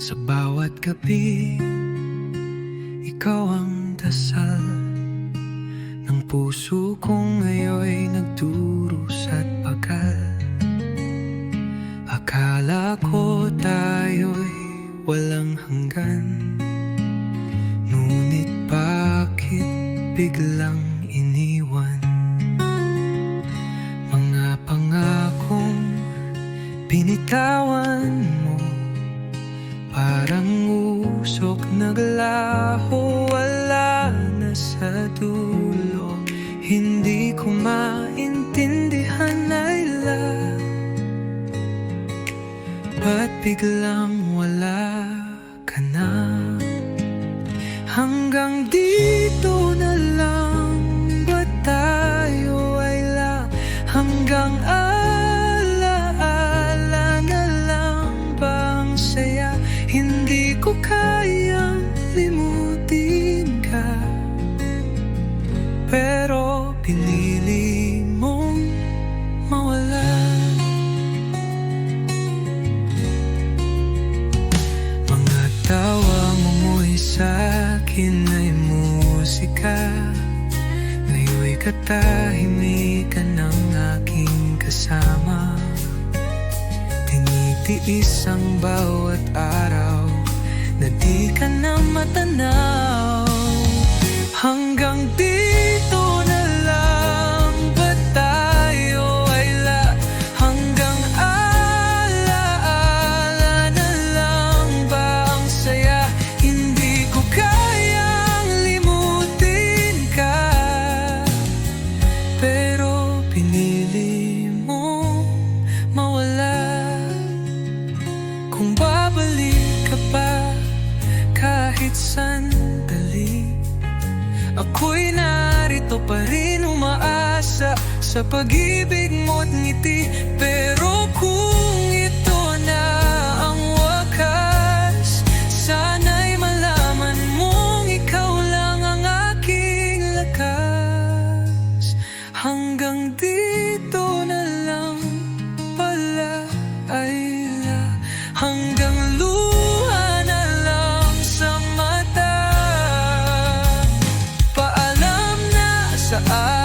Sa bawat gabi Ikaw ang dasal Ng puso kong ngayon nagdurusa at pagal. Akala ko tayo'y walang hanggan Ngunit bakit biglang iniwan? Mga pangakong binitawan naglaho Wala na sa dulo. Hindi ko maintindihan Ayla Ba't biglang wala ka na? Hanggang dito na lang ba tayo Ayla Hanggang alaala na lang ba saya? Hindi ko kayang sa'kin ay musika Ngayon'y katahimikan ng aking kasama. Tinitiis ang bawat araw Na di ka na matanaw. Hanggang sandali. Ako'y narito pa rin umaasa Sa pag-ibig mo't ngiti Pero kung sa